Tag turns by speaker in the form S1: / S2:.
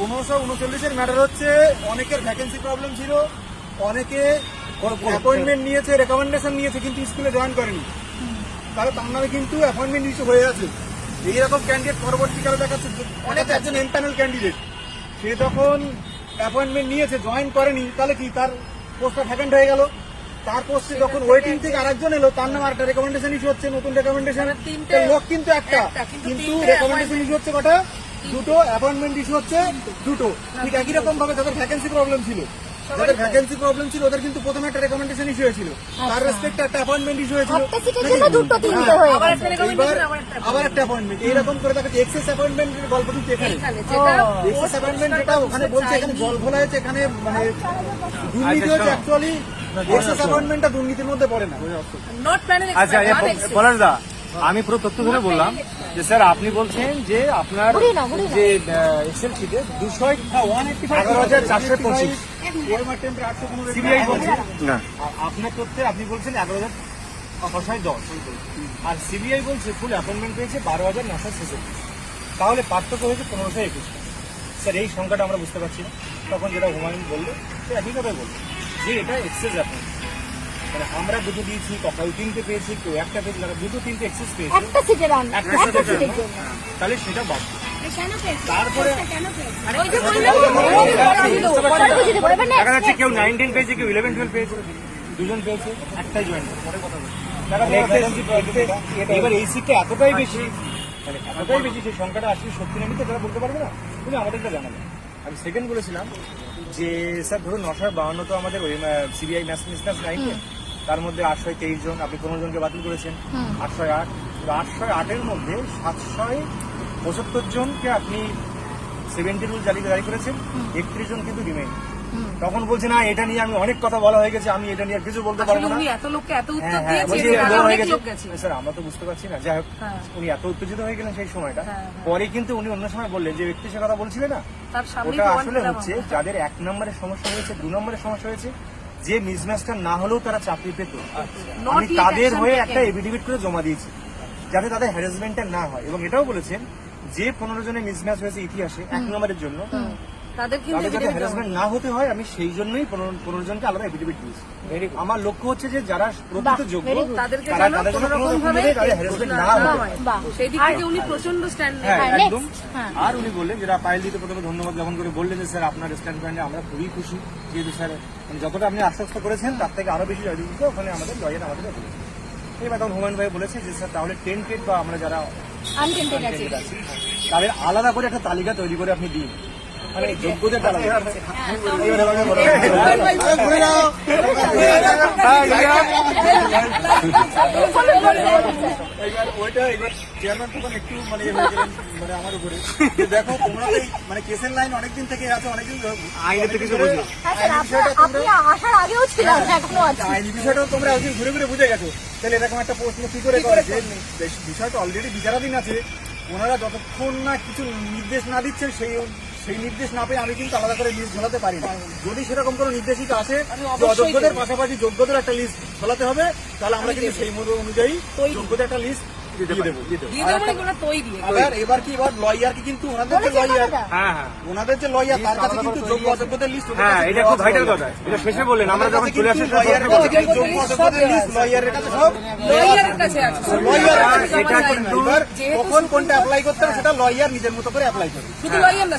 S1: পনেরোশো উনচল্লিশের ম্যাটার হচ্ছে অনেকের ভ্যাকেন্সি প্রবলেম ছিল অনেকে অ্যাপয়েন্টমেন্ট নিয়েছে রেকমেন্ডেশন নিয়েছে কিন্তু স্কুলে জয়েন করেনি। তাহলে তার নামে কিন্তু অ্যাপয়েন্টমেন্ট ইস্যু হয়ে আছে। এইরকম ক্যান্ডিডেট পরবর্তীকালে দেখাচ্ছে অনেক একজন এমপ্যানেল ক্যান্ডিডেট সে তখন অ্যাপয়েন্টমেন্ট নিয়েছে জয়েন করেনি তাহলে কি তার পোস্টটা ভ্যাকেন্ট হয়ে গেল? তার পোস্টে যখন ওয়েটিং থেকে আরেকজন এলো তার নামে একটা রেকমেন্ডেশন ইস্যু হচ্ছে নতুন রেকমেন্ডেশন
S2: তিনটে-
S1: লোক কিন্তু একটা
S2: কিন্তু
S1: রেকমেন্ডেশন ইস্যু হচ্ছে কটা? দুটো অ্যাপয়েন্টমেন্ট ইস্যু হচ্ছে দুটো। ঠিক একই রকম ভাবে যাদের ভ্যাকেন্সি প্রবলেম ছিল যাদের ভ্যাকেন্সি প্রবলেম ছিল ওদের কিন্তু প্রথমে একটা রেকমেন্ডেশন ইস্যু হয়েছিল। তার রেসপেক্টে একটা অ্যাপয়েন্টমেন্ট ইস্যু হয়েছিল।
S3: হয়ে।
S2: আবার একটা
S1: অ্যাপয়েন্টমেন্ট এইরকম করে তাকে এক্সেস অ্যাপয়েন্টমেন্টের গল্প কিন্তু এখানে। এক্সেস অ্যাপয়েন্টমেন্ট যেটা ওখানে বলছে এখানে জল ঘোলা হয়েছে এখানে মানে দুর্নীতি হচ্ছে অ্যাকচুয়ালি এক্সেস অ্যাপয়েন্টমেন্টটা দুর্নীতির মধ্যে পড়ে না।
S4: আচ্ছা. পলাশ দা আমি পুরো তথ্য ধরে বললাম যে স্যার আপনি বলছেন যে আপনার। যে এক্সেল শিটে দুশো এগারো হাজার চারশো পঁচিশ। সিবিআই বলছে।
S1: না।
S4: আপনার তথ্যে আপনি বলছেন এগারো হাজার ছশয় দশ। আর সিবিআই বলছে ফুল অ্যাপয়েন্টমেন্ট পেয়েছে বারো হাজার নশো ছেষট্টি। তাহলে পার্থক্য হয়েছে পনেরোশো একুশ। স্যার এই সংখ্যাটা আমরা বুঝতে পারছি না। তখন যেটা হুমায়ুন বলল সে একই কথাই বলল। যে এটা এক্সেস অ্যাপয়েন্ট মানে আমরা দুটো দিয়েছি কখন তিনটে পেয়েছি কেউ একটা পেয়েছি যারা দুটো তিনটে এক্সেস পেয়েছে।
S3: একটা সিটের
S4: একটা
S3: একটা
S4: সিটের
S3: সিটের
S4: জন্য,
S3: জন্য
S4: তাহলে সেটা বাদ
S3: তারপরে
S4: দেখা যাচ্ছে কেউ নাইন টেন পেয়েছে কেউ ইলেভেন টুয়েলভ পেয়েছে দুজন পেয়েছে একটাই জয়েন এবার এই সিটটা এতটাই বেশি মানে এতটাই বেশি সেই সংখ্যাটা আসলে সত্যি না মিথ্যে তারা বলতে পারবে না। তুমি জানাবে। আমি সেকেন্ড বলেছিলাম যে স্যার ধরুন নশো বাউন্ন তো আমাদের ওই সিবিআই ন্যাশনাল নাইনকে তার মধ্যে আটশো তেইশ জন আপনি পনেরো জনকে বাতিল করেছেন। আটশো আট। আটশো আটের মধ্যে সাতশো পঁচাত্তর জনকে আপনি সেভেন্টি রুল জারি জারি করেছেন। একত্রিশ জন কিন্তু রিমেইন তখন বলছে না এটা নিয়ে আমি অনেক কথা বলা হয়ে গেছে আমি এটা নিয়ে কিছু বলতে পারব না।
S2: এত লোককে এত উত্তর
S4: হ্যাঁ, হ্যাঁ,
S2: দিয়েছে।
S4: স্যার আমরা তো বুঝতে পারছি না। যাই হোক
S2: হ্যাঁ।
S4: উনি এত উত্তেজিত হয়ে গেলেন সেই সময়টা। পরে কিন্তু উনি অন্য সময় বললেন যে ব্যক্তি সে কথা বলছিলেন না? ওটা আসলে হচ্ছে যাদের এক নম্বরের সমস্যা হয়েছে দু নম্বরের সমস্যা হয়েছে যে মিসম্যাচটা না হলেও তারা চাকরি পেত। আমি তাদের হয়ে একটা এফিডেভিট করে জমা দিয়েছি যাতে তাদের হ্যারাসমেন্টটা না হয়। এবং এটাও বলেছেন যে পনেরো জনের মিসম্যাচ হয়েছে ইতিহাসে এক নম্বরের জন্য
S2: তাদের কিন্তু
S4: তাদের যাতে
S2: evidence
S4: হ্যারাসমেন্ট না হতে হয় আমি সেই জন্যই পনেরো পনেরো জনকে আলাদা এফিডেভিট দিয়েছি। আমার লক্ষ্য হচ্ছে যে যারা প্রকৃত যোগ্য
S2: তাদেরকে যেন কোনো রকম ভাবে
S4: হ্যারাসমেন্ট না
S2: না
S4: হয়।
S2: সেই দিক থেকে উনি প্রচণ্ড স্ট্যান্ড
S4: একদম। আর উনি বললেন যেটা পায়েল দিতে প্রথমে ধন্যবাদ জ্ঞাপন করে বললেন যে স্যার আপনার স্ট্যান্ড পয়েন্টে আমরা খুবই খুশি। যেহেতু স্যার মানে যতটা আপনি আশ্বস্ত করেছেন তার থেকে আরও বেশি জয় দিতে ওখানে আমাদের লয়ার আমাদের এবার তখন হুমায়ুন ভাই বলেছে যে স্যার তাহলে টেন্টেড বা আমরা যারা
S3: আনটেন্টেড আছি
S4: তাদের আলাদা করে একটা তালিকা তৈরি করে আপনি দিন। মানে
S1: মানে ইয়ে হয়ে মানে তোমরা মানে।
S3: হ্যাঁ
S1: ঘুরে ঘুরে বুঝে গেছো তাহলে এরকম একটা প্রশ্ন কি করে করে বিষয়টা অলরেডি বিচারাধীন আছে ওনারা যতক্ষণ না কিছু নির্দেশ না দিচ্ছেন সেই সেই নির্দেশ না পেয়ে আমি কিন্তু আলাদা করে লিস্ট ঝোলাতে পারি না। যদি সেরকম কোনো নির্দেশিকা আসে অযোগ্যদের পাশাপাশি যোগ্যদের একটা লিস্ট ঝোলাতে হবে তাহলে আমরা কিন্তু সেই মতো অনুযায়ী যোগ্যদের একটা লিস্ট দেবো।
S2: মানে
S1: এবার কি এবার লয়ার কি কিন্তু ওনাদের যে লয়ার?
S4: হ্যাঁ হ্যাঁ।
S1: ওনাদের যে লয়ার তার কাছে কিন্তু যোগ্য অযোগ্যদের লিস্ট
S4: হ্যাঁ এটা খুব ভাইটাল কথা। এটা শেষে বললেন আমরা যখন চলে আসি
S1: লয়ারের কাছে যোগ্য অযোগ্যদের লিস্ট লয়ারের কাছে সব
S2: লয়ারের কাছে আছে।
S1: লয়ার
S4: সেটা কিন্তু
S1: কখন কোনটা অ্যাপ্লাই করতে হবে সেটা লয়ার নিজের মতো করে অ্যাপ্লাই
S2: শুধু লয়ার না